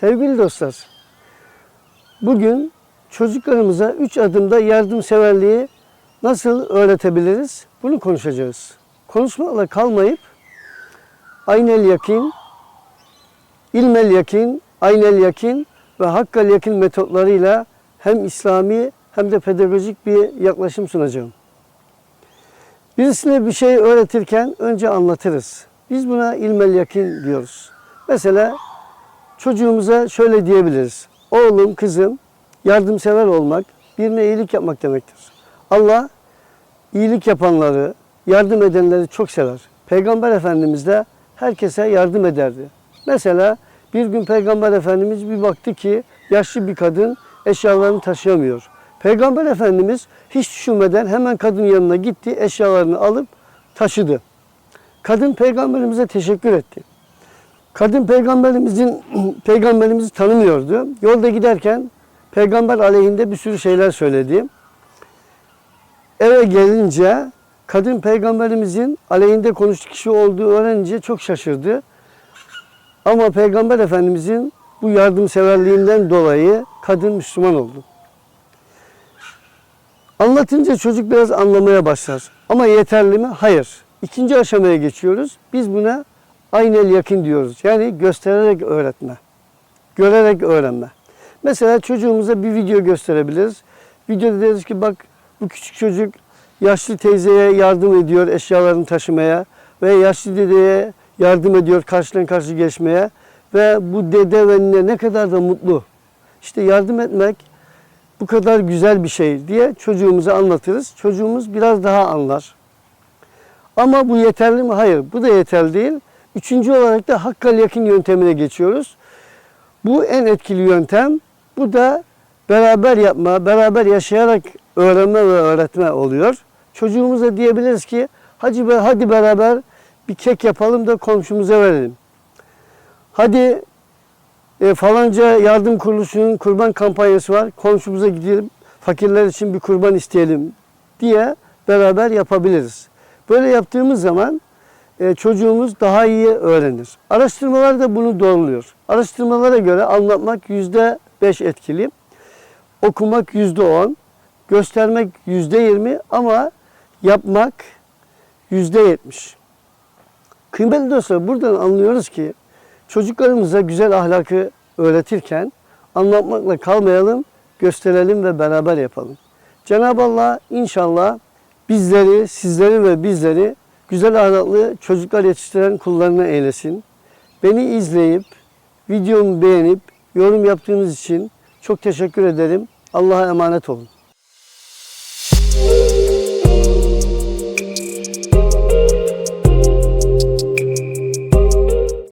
Sevgili dostlar, bugün çocuklarımıza üç adımda yardımseverliği nasıl öğretebiliriz? Bunu konuşacağız. Konuşmakla kalmayıp aynel yakin, ilmel yakin, aynel yakin ve hakkal yakin metotlarıyla hem İslami hem de pedagojik bir yaklaşım sunacağım. Birisine bir şey öğretirken önce anlatırız. Biz buna ilmel yakin diyoruz. Mesela çocuğumuza şöyle diyebiliriz. Oğlum, kızım yardımsever olmak, birine iyilik yapmak demektir. Allah iyilik yapanları, yardım edenleri çok sever. Peygamber Efendimiz de herkese yardım ederdi. Mesela bir gün Peygamber Efendimiz bir baktı ki yaşlı bir kadın eşyalarını taşıyamıyor. Peygamber Efendimiz hiç düşünmeden hemen kadın yanına gitti, eşyalarını alıp taşıdı. Kadın peygamberimize teşekkür etti. Kadın peygamberimizin peygamberimizi tanımıyordu. Yolda giderken peygamber aleyhinde bir sürü şeyler söyledi. Eve gelince kadın peygamberimizin aleyhinde konuştuğu kişi olduğu öğrenince çok şaşırdı. Ama peygamber efendimizin bu yardımseverliğinden dolayı kadın Müslüman oldu. Anlatınca çocuk biraz anlamaya başlar. Ama yeterli mi? Hayır. İkinci aşamaya geçiyoruz. Biz buna aynel yakın diyoruz. Yani göstererek öğretme. Görerek öğrenme. Mesela çocuğumuza bir video gösterebiliriz. Videoda deriz ki bak bu küçük çocuk yaşlı teyzeye yardım ediyor eşyalarını taşımaya ve yaşlı dedeye yardım ediyor karşıdan karşı geçmeye ve bu dede ve nine ne kadar da mutlu. İşte yardım etmek bu kadar güzel bir şey diye çocuğumuza anlatırız. Çocuğumuz biraz daha anlar. Ama bu yeterli mi? Hayır. Bu da yeterli değil. Üçüncü olarak da hakkal yakın yöntemine geçiyoruz. Bu en etkili yöntem. Bu da beraber yapma, beraber yaşayarak öğrenme ve öğretme oluyor. Çocuğumuza diyebiliriz ki hadi, hadi beraber bir kek yapalım da komşumuza verelim. Hadi e, falanca yardım kuruluşunun kurban kampanyası var. Komşumuza gidelim, fakirler için bir kurban isteyelim diye beraber yapabiliriz. Böyle yaptığımız zaman e, çocuğumuz daha iyi öğrenir. Araştırmalar da bunu doğruluyor. Araştırmalara göre anlatmak yüzde beş etkili, okumak yüzde on, göstermek yüzde yirmi ama yapmak yüzde yetmiş. Kıymetli dostlar buradan anlıyoruz ki çocuklarımıza güzel ahlakı öğretirken anlatmakla kalmayalım, gösterelim ve beraber yapalım. Cenab-ı Allah inşallah bizleri, sizleri ve bizleri güzel ahlaklı çocuklar yetiştiren kullarına eylesin. Beni izleyip, videomu beğenip, yorum yaptığınız için çok teşekkür ederim. Allah'a emanet olun.